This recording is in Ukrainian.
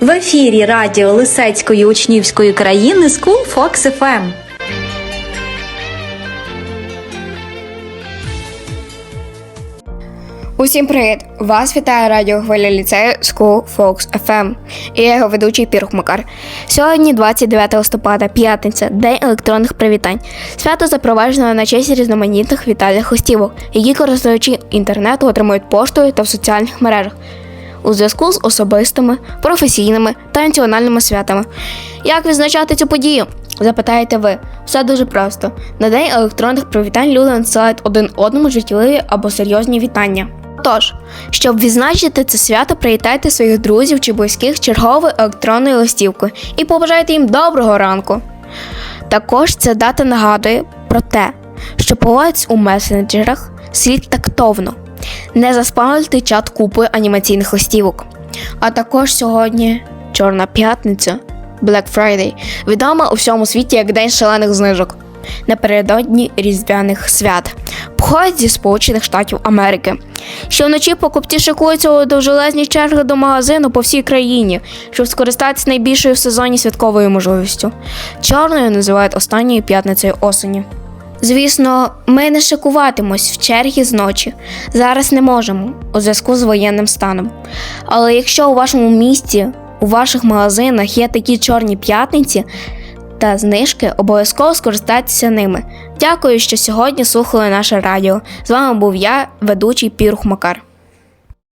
В ефірі радіо Лисецької учнівської країни School Fox FM. Усім привіт! Вас вітає радіо Хвиля ліцею School Fox FM. І я його ведучий Пірх Макар. Сьогодні 29 листопада, п'ятниця, день електронних привітань. Свято запроваджено на честь різноманітних вітальних листівок, які користувачі інтернету отримують поштою та в соціальних мережах. У зв'язку з особистими, професійними та національними святами. Як відзначати цю подію? Запитаєте ви, все дуже просто. На день електронних привітань люди надсилають один одному життєві або серйозні вітання. Тож, щоб відзначити це свято, привітайте своїх друзів чи близьких черговою електронною листівкою і побажайте їм доброго ранку. Також ця дата нагадує про те, що поводиться у месенджерах слід тактовно, не заспамити чат купою анімаційних листівок. А також сьогодні Чорна п'ятниця, Black Friday, відома у всьому світі як День шалених знижок напередодні різдвяних свят. Походить зі Сполучених Штатів Америки. Щоночі покупці шикуються у довжелезні черги до магазину по всій країні, щоб скористатися найбільшою в сезоні святковою можливістю. Чорною називають останньою п'ятницею осені. Звісно, ми не шикуватимось в черги з ночі. Зараз не можемо у зв'язку з воєнним станом. Але якщо у вашому місті, у ваших магазинах є такі чорні п'ятниці та знижки, обов'язково скористайтеся ними. Дякую, що сьогодні слухали наше радіо. З вами був я, ведучий Пірух Макар.